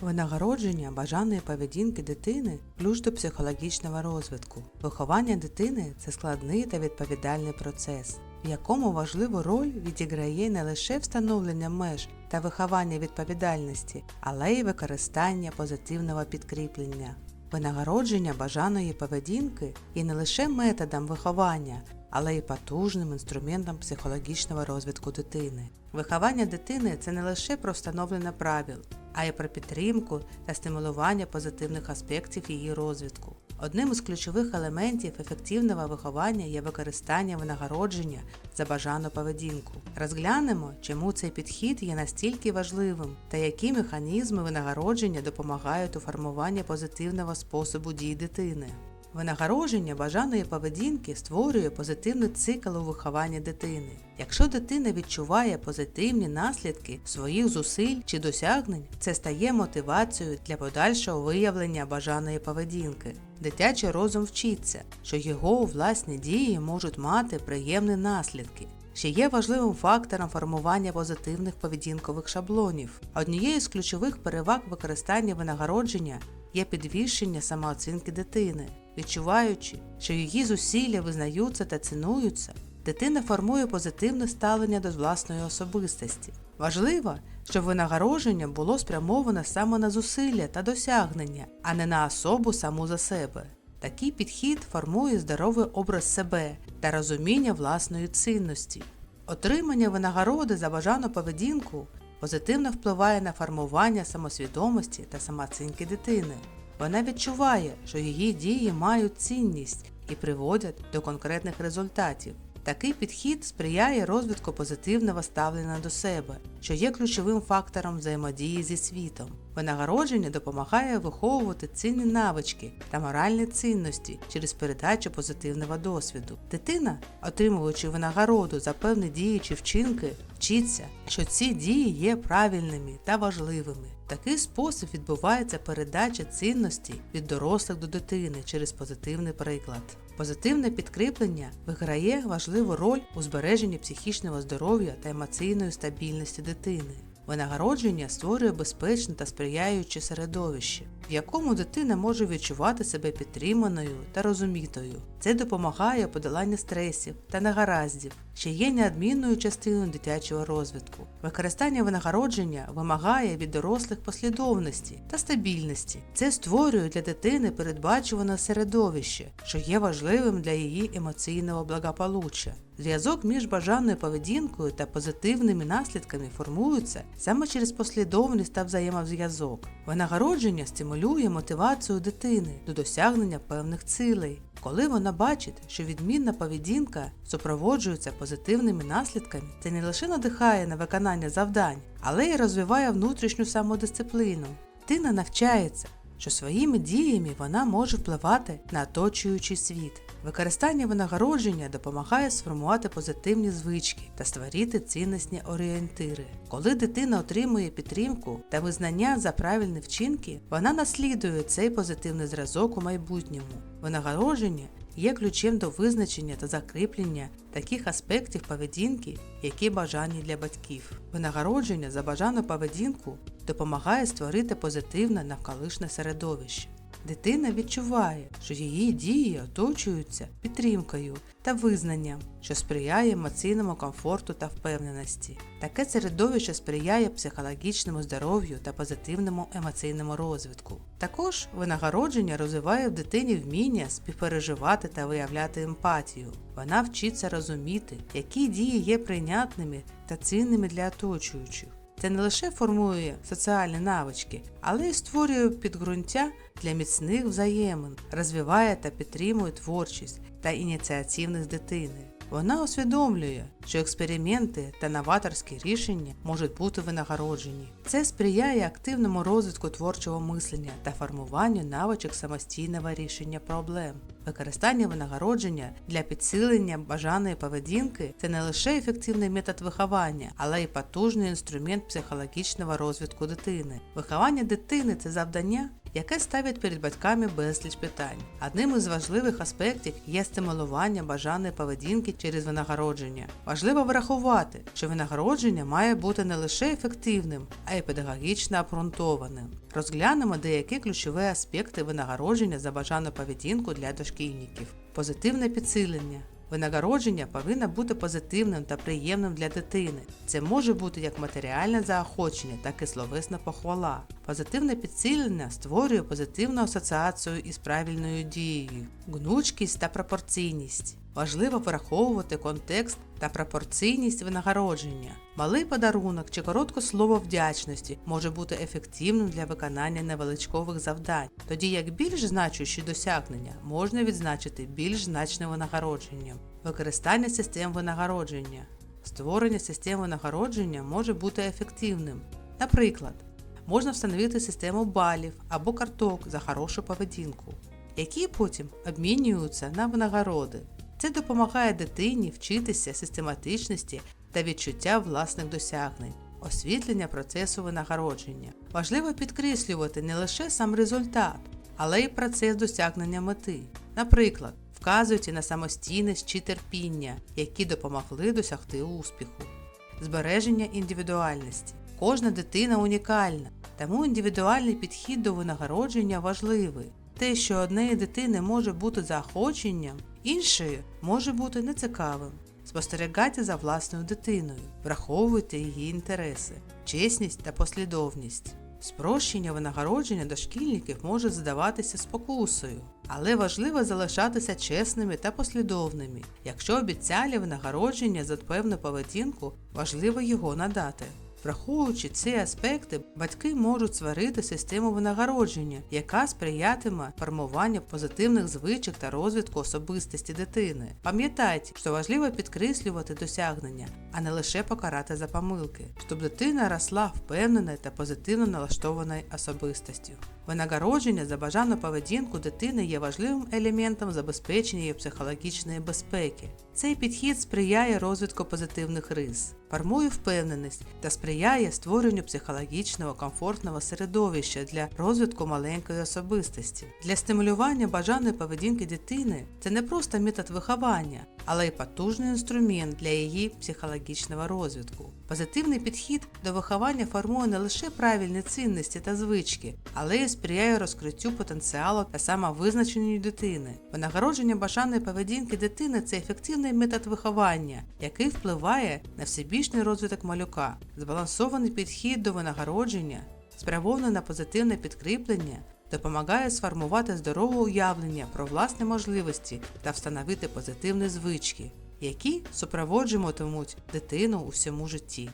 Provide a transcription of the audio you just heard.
Винагородження бажаної поведінки дитини ключ до психологічного розвитку. Виховання дитини це складний та відповідальний процес, в якому важливу роль відіграє не лише встановлення меж та виховання відповідальності, але й використання позитивного підкріплення. Винагородження бажаної поведінки є не лише методом виховання, але й потужним інструментом психологічного розвитку дитини. Виховання дитини це не лише про встановлення правил, а й про підтримку та стимулювання позитивних аспектів її розвитку. Одним із ключових елементів ефективного виховання є використання винагородження за бажану поведінку. Розглянемо, чому цей підхід є настільки важливим та які механізми винагородження допомагають у формуванні позитивного способу дій дитини. Винагородження бажаної поведінки створює позитивний цикл у вихованні дитини. Якщо дитина відчуває позитивні наслідки своїх зусиль чи досягнень, це стає мотивацією для подальшого виявлення бажаної поведінки. Дитячий розум вчиться, що його власні дії можуть мати приємні наслідки. Ще є важливим фактором формування позитивних поведінкових шаблонів. Однією з ключових переваг використання винагородження є підвищення самооцінки дитини. Відчуваючи, що її зусилля визнаються та цінуються, дитина формує позитивне ставлення до власної особистості. Важливо, щоб винагородження було спрямоване саме на зусилля та досягнення, а не на особу саму за себе. Такий підхід формує здоровий образ себе та розуміння власної цінності. Отримання винагороди за бажану поведінку позитивно впливає на формування самосвідомості та самооцінки дитини. Вона відчуває, що її дії мають цінність і приводять до конкретних результатів. Такий підхід сприяє розвитку позитивного ставлення до себе, що є ключовим фактором взаємодії зі світом. Винагородження допомагає виховувати цінні навички та моральні цінності через передачу позитивного досвіду. Дитина, отримуючи винагороду за певні дії чи вчинки, вчиться, що ці дії є правильними та важливими. Такий спосіб відбувається передача цінностей від дорослих до дитини через позитивний приклад. Позитивне підкріплення виграє важливу роль у збереженні психічного здоров'я та емоційної стабільності дитини. Винагородження створює безпечне та сприяюче середовище, в якому дитина може відчувати себе підтриманою та розумітою. Це допомагає подоланню стресів та негараздів, що є неодмінною частиною дитячого розвитку. Використання винагородження вимагає від дорослих послідовності та стабільності. Це створює для дитини передбачуване середовище, що є важливим для її емоційного благополуччя. Зв'язок між бажаною поведінкою та позитивними наслідками формується саме через послідовність та взаємозв'язок. Винагородження стимулює мотивацію дитини до досягнення певних цілей. Коли вона бачить, що відмінна поведінка супроводжується позитивними наслідками, це не лише надихає на виконання завдань, але й розвиває внутрішню самодисципліну. Дитина навчається, що своїми діями вона може впливати на оточуючий світ. Використання винагородження допомагає сформувати позитивні звички та створити цінностні орієнтири. Коли дитина отримує підтримку та визнання за правильні вчинки, вона наслідує цей позитивний зразок у майбутньому. Винагородження є ключем до визначення та закріплення таких аспектів поведінки, які бажані для батьків. Винагородження за бажану поведінку допомагає створити позитивне навколишнє середовище. Дитина відчуває, що її дії оточуються підтримкою та визнанням, що сприяє емоційному комфорту та впевненості. Таке середовище сприяє психологічному здоров'ю та позитивному емоційному розвитку. Також винагородження розвиває в дитині вміння співпереживати та виявляти емпатію. Вона вчиться розуміти, які дії є прийнятними та цінними для оточуючих. Це не лише формує соціальні навички, але й створює підґрунтя для міцних взаємин, розвиває та підтримує творчість та ініціативність дитини. Вона усвідомлює, що експерименти та новаторські рішення можуть бути винагороджені. Це сприяє активному розвитку творчого мислення та формуванню навичок самостійного рішення проблем. Використання винагородження для підсилення бажаної поведінки це не лише ефективний метод виховання, але й потужний інструмент психологічного розвитку дитини. Виховання дитини це завдання, яке ставить перед батьками безліч питань. Одним із важливих аспектів є стимулювання бажаної поведінки через винагородження. Важливо врахувати, що винагородження має бути не лише ефективним, а й педагогічно обґрунтованим. Розглянемо деякі ключові аспекти винагородження за бажану поведінку для дошкільників. Позитивне підсилення. Винагородження повинно бути позитивним та приємним для дитини. Це може бути як матеріальне заохочення, так і словесна похвала. Позитивне підсилення створює позитивну асоціацію із правильною дією, гнучкість та пропорційність. Важливо враховувати контекст та пропорційність винагородження. Малий подарунок чи коротке слово вдячності може бути ефективним для виконання невеличкових завдань, тоді як більш значущі досягнення можна відзначити більш значним винагородженням. Використання систем винагородження. Створення систем винагородження може бути ефективним. Наприклад, можна встановити систему балів або карток за хорошу поведінку, які потім обмінюються на винагороди. Це допомагає дитині вчитися систематичності та відчуття власних досягнень, освітлення процесу винагородження. Важливо підкреслювати не лише сам результат, але й процес досягнення мети. Наприклад, вказуйте на самостійність чи терпіння, які допомогли досягти успіху. Збереження індивідуальності. Кожна дитина унікальна, тому індивідуальний підхід до винагородження важливий. Те, що однієї дитини може бути заохоченням, іншої може бути нецікавим. Спостерігайте за власною дитиною, враховуйте її інтереси, чесність та послідовність. Спрощення винагородження дошкільників може здаватися спокусою, але важливо залишатися чесними та послідовними. Якщо обіцяли винагородження за певну поведінку, важливо його надати. Враховуючи ці аспекти, батьки можуть створити систему винагородження, яка сприятиме формуванню позитивних звичок та розвитку особистості дитини. Пам'ятайте, що важливо підкреслювати досягнення, а не лише покарати за помилки, щоб дитина росла впевненою та позитивно налаштованою особистістю. Винагородження за бажану поведінку дитини є важливим елементом забезпечення її психологічної безпеки. Цей підхід сприяє розвитку позитивних рис, формує впевненість та сприяє створенню психологічного комфортного середовища для розвитку маленької особистості. Для стимулювання бажаної поведінки дитини це не просто метод виховання, але й потужний інструмент для її психологічного розвитку. Позитивний підхід до виховання формує не лише правильні цінності та звички, але й сприяє розкриттю потенціалу та самовизначенню дитини. Винагородження бажаної поведінки дитини це ефективний метод виховання, який впливає на всебічний розвиток малюка. Збалансований підхід до винагородження, спрямований на позитивне підкріплення, допомагає сформувати здорове уявлення про власні можливості та встановити позитивні звички, які супроводжуватимуть дитину у всьому житті.